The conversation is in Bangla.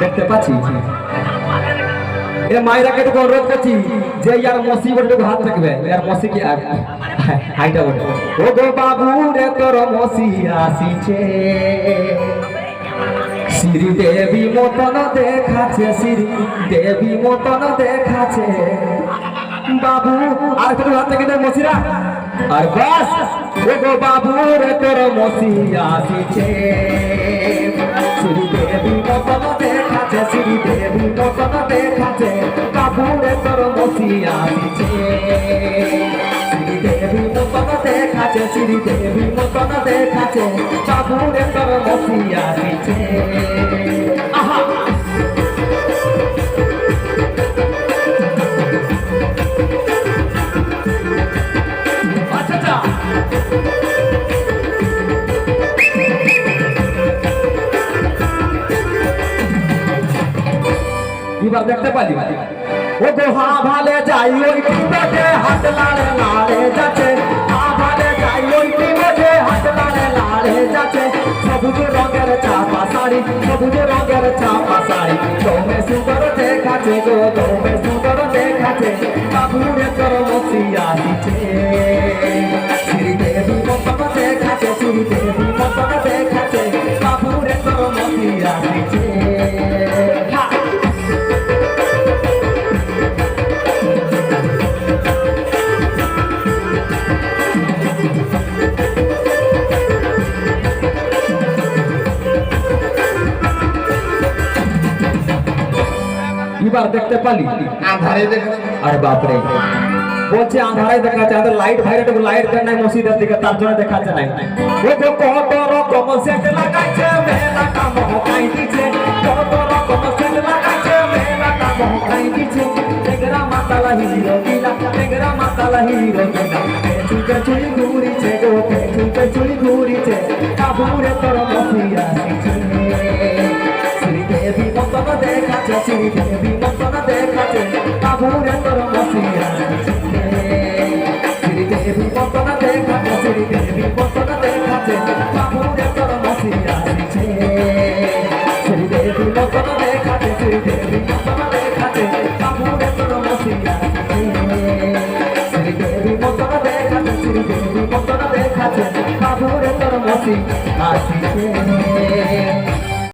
দেখতে পাচ্ছি। এ মায়েরাকে তো অনুরোধ করছি যে ইয়ার মসি বলে হাত থাকবে ইয়ার মসি কি? আর হাইটা বলে। ও গো বাবু রে তোর মসি আসিছে। শ্রী দেবী মতন দেখাছে শ্রী দেবী মতন দেখাছে বাবু, আর একটু হাত থেকে দে মসিরা। আর বাস, ও গো বাবু রে তোর মসি আসিছে। শ্রী দেবী মতন দেখাছে শ্রী দেবী মতন দেখাছে বাবু রে তোর মসি আসিছে শ্রী দেবী মতন দেখাছে শ্রী দেবী মতন দেখাছে বাবু রে তোর মসি আসিছে এবার দেখতে পালি? ও গো হা ভালে যাই ওই পিঠে হাত লাড়ে লাড়ে যাচ্ছে। হা ভালে যাই ওই পিঠে হাত লাড়ে লাড়ে যাচ্ছে। সবুজ রঙের চাপা শাড়ি, সবুজ রঙের চাপা শাড়ি। তোমে সুন্দর দেখাচ্ছে গো তোমে সুন্দর দেখাচ্ছে। বাবুরে তোর মসিয়া দিচ্ছে। এবার দেখতে পালি? আধারে আরে বাপরে। বলছে আন্ধারায় দেখা যাচ্ছে আমাদের লাইট ভাইরাট লাইট দেন নাই মসজিদের দিকে তার জন্য দেখা যাচ্ছে নাই। ও গো কত রকম সেট লাগাইছে মেলা কাম হকাই দিছে। কত রকম সেট লাগাইছে মেলা কাম হকাই দিছে। তেগরা মাতালা হিরো গিলা তেগরা মাতালা হিরো গিলা চুকে চুলি কাপুরে তোর বসিয়া শ্রী দেবী পতন দেখা শ্রী দেবী পতন দেখা কাপুরে তোর বসিয়া শ্রী দেবী পতন দেখা শ্রী দেবী পতন দেখা কাপুরে তোর বসিয়া শ্রী দেবী পতন দেখা শ্রী দেবী পতন দেখা কাপুরে তোর বসিয়া আসিছে